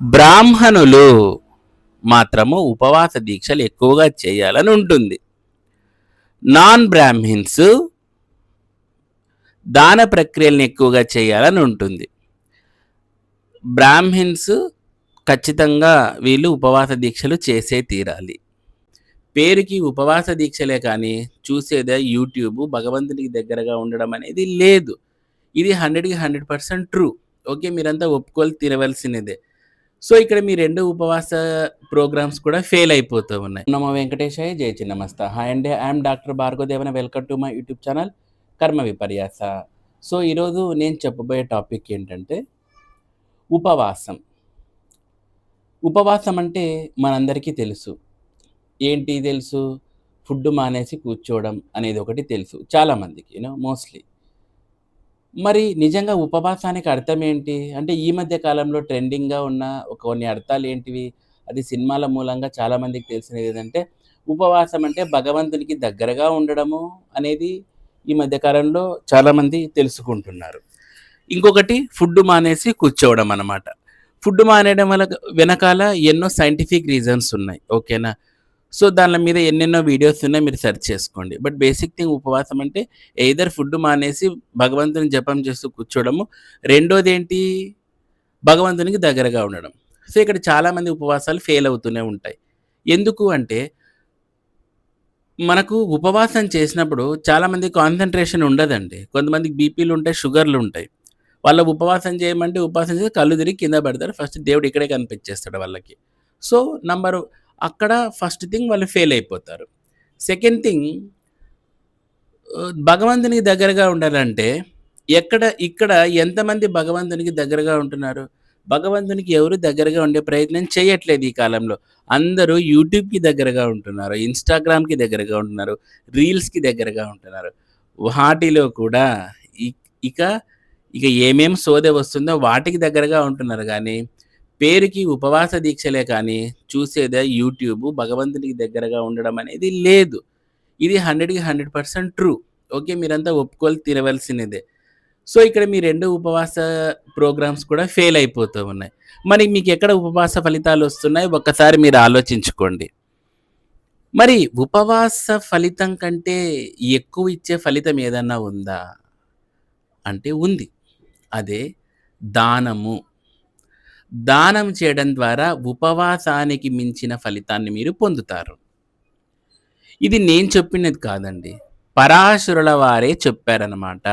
బ్రాహ్మణులు మాత్రము ఉపవాస దీక్షలు ఎక్కువగా చేయాలని ఉంటుంది. నాన్ బ్రాహ్మిన్స్ దాన ప్రక్రియలను ఎక్కువగా చేయాలని ఉంటుంది. బ్రాహ్మిన్స్ ఖచ్చితంగా వీళ్ళు ఉపవాస దీక్షలు చేసే తీరాలి. పేరుకి ఉపవాస దీక్షలే కానీ చూసేదే యూట్యూబ్ భగవంతునికి దగ్గరగా ఉండడం అనేది లేదు. ఇది హండ్రెడ్కి హండ్రెడ్ పర్సెంట్ ట్రూ ఓకే మీరంతా ఒప్పుకోలు తినవలసినదే. సో ఇక్కడ మీ రెండు ఉపవాస ప్రోగ్రామ్స్ కూడా ఫెయిల్ అయిపోతూ ఉన్నాయి. నమో వెంకటేశాయ జయ చిన్నమస్త. హాయ్ అండి I'm doctor Bhargavadevana. Welcome to my YouTube channel కర్మ విపర్యాస సో ఈరోజు నేను చెప్పబోయే టాపిక్ ఏంటంటే ఉపవాసం. ఉపవాసం అంటే మనందరికీ తెలుసు. ఏంటి తెలుసు? ఫుడ్ మానేసి కూర్చోవడం అనేది ఒకటి తెలుసు చాలామందికి యూనో మోస్ట్లీ మరి నిజంగా ఉపవాసానికి అర్థం ఏంటి? అంటే ఈ మధ్య కాలంలో ట్రెండింగ్గా ఉన్న ఒక కొన్ని అర్థాలు ఏంటివి? అది సినిమాల మూలంగా చాలామందికి తెలిసినది ఏంటంటే ఉపవాసం అంటే భగవంతునికి దగ్గరగా ఉండడము అనేది ఈ మధ్య కాలంలో చాలామంది తెలుసుకుంటున్నారు. ఇంకొకటి ఫుడ్ మానేసి కూర్చోవడం అనమాట ఫుడ్ మానేయడం వల్ల వెనకాల ఎన్నో సైంటిఫిక్ రీజన్స్ ఉన్నాయి. ఓకేనా? సో దాని మీద ఎన్నెన్నో వీడియోస్ ఉన్నాయి మీరు సెర్చ్ చేసుకోండి. బట్ బేసిక్ థింగ్ ఉపవాసం అంటే ఎయిదర్ ఫుడ్ మానేసి భగవంతుని జపం చేస్తూ కూర్చోవడము రెండోది ఏంటి? భగవంతునికి దగ్గరగా ఉండడం. సో ఇక్కడ చాలామంది ఉపవాసాలు ఫెయిల్ అవుతూనే ఉంటాయి. ఎందుకు అంటే మనకు ఉపవాసం చేసినప్పుడు చాలామంది కాన్సన్ట్రేషన్ ఉండదండి. కొంతమందికి బీపీలు ఉంటాయి షుగర్లు ఉంటాయి. వాళ్ళ ఉపవాసం చేయమంటే ఉపవాసం చేసి కళ్ళు తిరిగి కింద పడతారు. ఫస్ట్ దేవుడు ఇక్కడే కనిపించేస్తాడు వాళ్ళకి. సో నంబరు అక్కడ ఫస్ట్ థింగ్ వాళ్ళు ఫెయిల్ అయిపోతారు. సెకండ్ థింగ్ భగవంతునికి దగ్గరగా ఉండాలంటే ఎక్కడ ఇక్కడ ఎంతమంది భగవంతునికి దగ్గరగా ఉంటున్నారు? భగవంతునికి ఎవరు దగ్గరగా ఉండే ప్రయత్నం చేయట్లేదు ఈ కాలంలో. అందరూ యూట్యూబ్కి దగ్గరగా ఉంటున్నారు ఇన్స్టాగ్రామ్కి దగ్గరగా ఉంటున్నారు రీల్స్కి దగ్గరగా ఉంటున్నారు. వాటిలో కూడా ఇక ఇక ఏమేం సోదె వస్తుందో వాటికి దగ్గరగా ఉంటున్నారు కానీ పేరుకి ఉపవాస దీక్షలే కానీ చూసేదే యూట్యూబ్ భగవంతునికి దగ్గరగా ఉండడం అనేది లేదు. ఇది హండ్రెడ్కి హండ్రెడ్ పర్సెంట్ ట్రూ. ఓకే మీరంతా ఒప్పుకోలు తినవలసినదే సో ఇక్కడ మీ రెండు ఉపవాస ప్రోగ్రామ్స్ కూడా ఫెయిల్ అయిపోతూ ఉన్నాయి. మరి మీకు ఎక్కడ ఉపవాస ఫలితాలు వస్తున్నాయి? ఒక్కసారి మీరు ఆలోచించుకోండి. మరి ఉపవాస ఫలితం కంటే ఎక్కువ ఇచ్చే ఫలితం ఏదన్నా ఉందా? అంటే ఉంది. అదే దానము. దానం చేయడం ద్వారా ఉపవాసానికి మించిన ఫలితాన్ని మీరు పొందుతారు. ఇది నేను చెప్పినది కాదండి. పరాశురుల వారే చెప్పారనమాట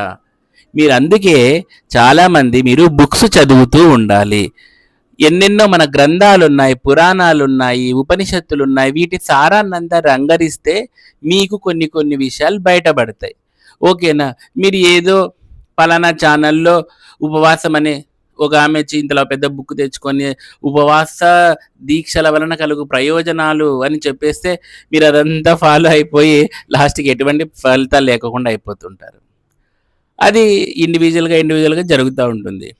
మీరు అందుకే చాలామంది మీరు బుక్స్ చదువుతూ ఉండాలి. ఎన్నెన్నో మన గ్రంథాలు ఉన్నాయి పురాణాలు ఉన్నాయి ఉపనిషత్తులు ఉన్నాయి వీటి సారాన్నంతా రంగరిస్తే మీకు కొన్ని కొన్ని విషయాలు బయటపడతాయి. ఓకేనా? మీరు ఏదో పలానా ఛానల్లో ఉపవాసం అనే ఒక ఆమె ఇంతలో పెద్ద బుక్ తెచ్చుకొని ఉపవాస దీక్షల వలన కలుగు ప్రయోజనాలు అని చెప్పేస్తే మీరు అదంతా ఫాలో అయిపోయి లాస్ట్కి ఎటువంటి ఫలితాలు లేకుండా అయిపోతుంటారు. అది ఇండివిజువల్గా ఇండివిజువల్గా జరుగుతూ ఉంటుంది.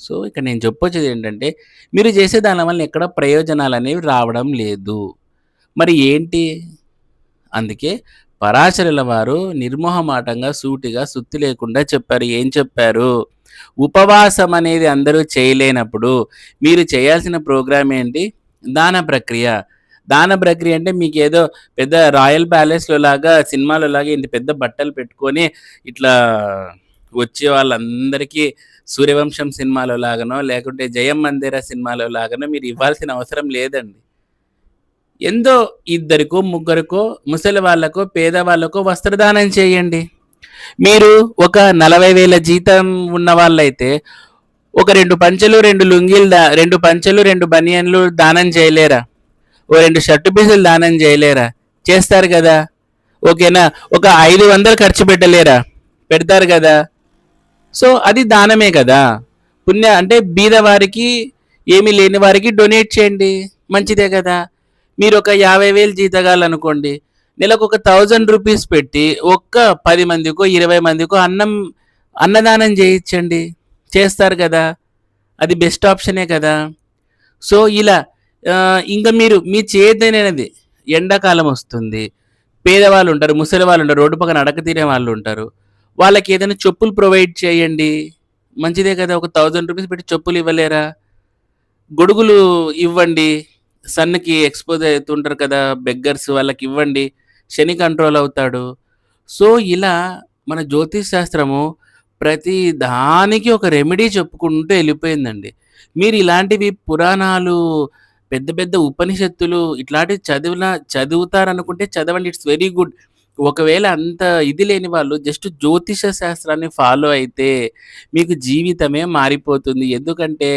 సో ఇక్కడ నేను చెప్పొచ్చేది ఏంటంటే మీరు చేసే దాని వల్ల ఎక్కడ ప్రయోజనాలు అనేవి రావడం లేదు. మరి ఏంటి? అందుకే పరాశరుల వారు నిర్మోహమాటంగా సూటిగా సుత్తి లేకుండా చెప్పారు. ఏం చెప్పారు? ఉపవాసం అనేది అందరూ చేయలేనప్పుడు మీరు చేయాల్సిన ప్రోగ్రామ్ ఏంటి? దాన ప్రక్రియ. దాన ప్రక్రియ అంటే మీకు ఏదో పెద్ద రాయల్ ప్యాలెస్లో లాగా సినిమాలో లాగా ఇంత పెద్ద బట్టలు పెట్టుకొని ఇట్లా వచ్చే వాళ్ళందరికీ సూర్యవంశం సినిమాలో లాగానో లేకుంటే జయం మందిర సినిమాలో లాగానో మీరు ఇవ్వాల్సిన అవసరం లేదండి. ఎందో ఇద్దరికో ముగ్గురికో ముసలి వాళ్ళకో పేదవాళ్ళకో వస్త్రదానం చేయండి. మీరు ఒక నలభై వేల జీతం ఉన్న వాళ్ళైతే ఒక రెండు పంచెలు రెండు లుంగీలు దా రెండు పంచెలు రెండు బనియన్లు దానం చేయలేరా? ఓ రెండు షర్టు పీసులు దానం చేయలేరా? చేస్తారు కదా. ఓకేనా? ఒక ఐదు వందలు ఖర్చు పెట్టలేరా? పెడతారు కదా. సో అది దానమే కదా. పుణ్య అంటే బీదవారికి ఏమీ లేని వారికి డొనేట్ చేయండి. మంచిదే కదా. మీరు ఒక యాభై వేలు జీతగాలనుకోండి నెలకు ఒక థౌజండ్ రూపీస్ పెట్టి ఒక్క పది మందికో ఇరవై మందికో అన్నం అన్నదానం చేయించండి చేస్తారు కదా. అది బెస్ట్ ఆప్షనే కదా. సో ఇలా ఇంకా మీరు మీ చేతనైనది ఎండాకాలం వస్తుంది పేదవాళ్ళు ఉంటారు ముసలి వాళ్ళు ఉంటారు రోడ్డు పక్కన అడక తీరే వాళ్ళు ఉంటారు వాళ్ళకి ఏదైనా చెప్పులు ప్రొవైడ్ చేయండి. మంచిదే కదా ఒక థౌజండ్ రూపీస్ పెట్టి చెప్పులు ఇవ్వలేరా? గొడుగులు ఇవ్వండి. సన్‌కి ఎక్స్‌పోజ్ అవుతుంటారు కదా! బెగ్గర్స్ వాళ్ళకి ఇవ్వండి. శని కంట్రోల్ అవుతాడు. సో, ఇలా మన జ్యోతిష్ శాస్త్రము ప్రతి దానికి ఒక రెమెడీ చెప్పుకుంటూ వెళ్ళిపోయిందండి మీరు ఇలాంటివి పురాణాలు, పెద్ద పెద్ద ఉపనిషత్తులు ఇట్లాంటివి చదివిన చదువుతారనుకుంటే చదవండి. It's very good. ఒకవేళ అంత ఇది లేని వాళ్ళు జస్ట్ జ్యోతిష శాస్త్రాన్ని ఫాలో అయితే మీకు జీవితమే మారిపోతుంది. ఎందుకంటే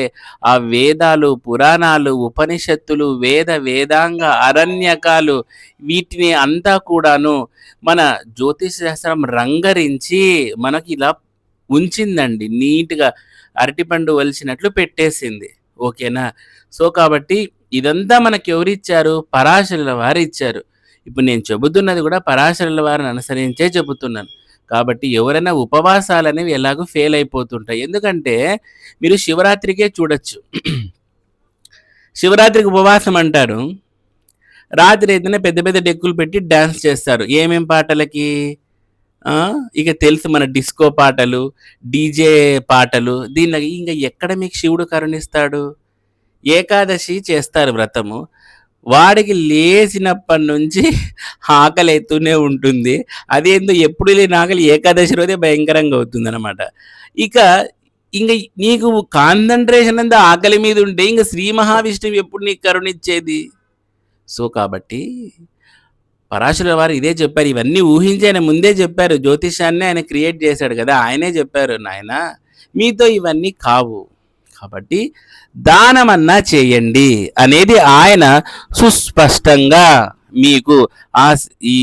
ఆ వేదాలు, పురాణాలు, ఉపనిషత్తులు, వేద వేదాంగ అరణ్యకాలు వీటిని అంతా కూడాను మన జ్యోతిష శాస్త్రం రంగరించి మనకి ఇలా ఉంచిందండి. నీట్‌గా అరటిపండు వలిచినట్లు పెట్టేసింది. ఓకేనా? సో, కాబట్టి ఇదంతా మనకెవరిచ్చారు? పరాశరుల వారిచ్చారు. ఇప్పుడు నేను చెబుతున్నది కూడా పరాశరుల వారిని అనుసరించే చెబుతున్నాను. కాబట్టి ఎవరైనా ఉపవాసాలనేవి ఎలాగో ఫెయిల్ అయిపోతుంటాయి. ఎందుకంటే మీరు శివరాత్రికే చూడొచ్చు. శివరాత్రికి ఉపవాసం అంటారు. రాత్రి అయితేనే పెద్ద పెద్ద డెక్కులు పెట్టి డ్యాన్స్ చేస్తారు. ఏమేం పాటలకి? ఇక తెలుసు మన డిస్కో పాటలు, డీజే పాటలు. దీన్ని ఇంకా ఎక్కడ మీకు శివుడు కరుణిస్తాడు? ఏకాదశి చేస్తారు వ్రతము. వాడికి లేచినప్పటి నుంచి ఆకలి ఆకలైతూనే ఉంటుంది. అదేందో ఎప్పుడు లేని ఆకలి ఏకాదశి రోజే భయంకరంగా అవుతుందనమాట. ఇక ఇంక నీకు కాన్సన్ట్రేషన్ అంతా ఆకలి మీద ఉంటే ఇంక శ్రీ మహావిష్ణువు ఎప్పుడు నీకు కరుణిచ్చేది? సో, కాబట్టి పరాశుల వారు ఇదే చెప్పారు. ఇవన్నీ ఊహించి ఆయన ముందే చెప్పారు. జ్యోతిషాన్ని ఆయన క్రియేట్ చేశాడు కదా! ఆయనే చెప్పారు. నాయన మీతో ఇవన్నీ కావు. కాబట్టి దానమన్నా చేయండి అనేది ఆయన సుస్పష్టంగా మీకు ఆ ఈ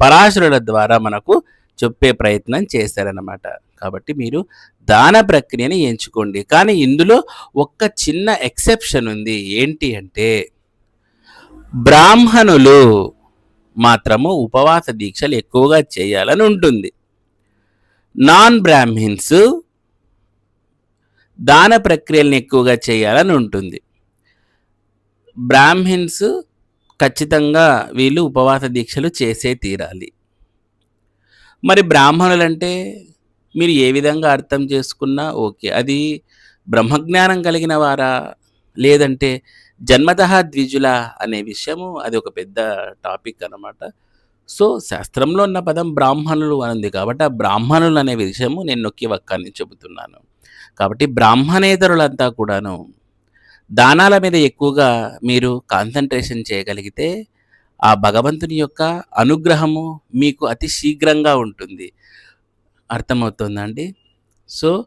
పరాశరుల ద్వారా మనకు చెప్పే ప్రయత్నం చేశారనమాట. కాబట్టి మీరు దాన ప్రక్రియని ఎంచుకోండి. కానీ ఇందులో ఒక్క చిన్న ఎక్సెప్షన్ ఉంది. ఏంటి అంటే బ్రాహ్మణులు మాత్రము ఉపవాస దీక్షలు ఎక్కువగా చేయాలని ఉంటుంది. నాన్ బ్రాహ్మిన్స్ దాన ప్రక్రియలను ఎక్కువగా చేయాలని ఉంటుంది. బ్రాహ్మిన్స్ ఖచ్చితంగా వీళ్ళు ఉపవాస దీక్షలు చేసే తీరాలి. మరి బ్రాహ్మణులంటే మీరు ఏ విధంగా అర్థం చేసుకున్నా ఓకే. అది బ్రహ్మజ్ఞానం కలిగిన వారా? లేదంటే జన్మత ద్విజుల అనే విషయము అది ఒక పెద్ద టాపిక్ అనమాట. సో, శాస్త్రంలో ఉన్న పదం బ్రాహ్మణులు అని ఉంది కాబట్టి ఆ బ్రాహ్మణులు అనే విషయము నేను నొక్కి వక్కాన్ని చెబుతున్నాను. కాబట్టి బ్రాహ్మణేతరులంతా కూడాను దానాల మీద ఎక్కువగా మీరు కాన్సన్ట్రేషన్ చేయగలిగితే ఆ భగవంతుని యొక్క అనుగ్రహము మీకు అతి శీఘ్రంగా ఉంటుంది. అర్థమవుతుందండి సో,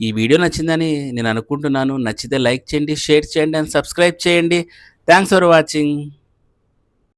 ఈ వీడియో నచ్చిందని నేను అనుకుంటున్నాను. నచ్చితే లైక్ చేయండి, షేర్ చేయండి అండ్ సబ్స్క్రైబ్ చేయండి. Thanks for watching.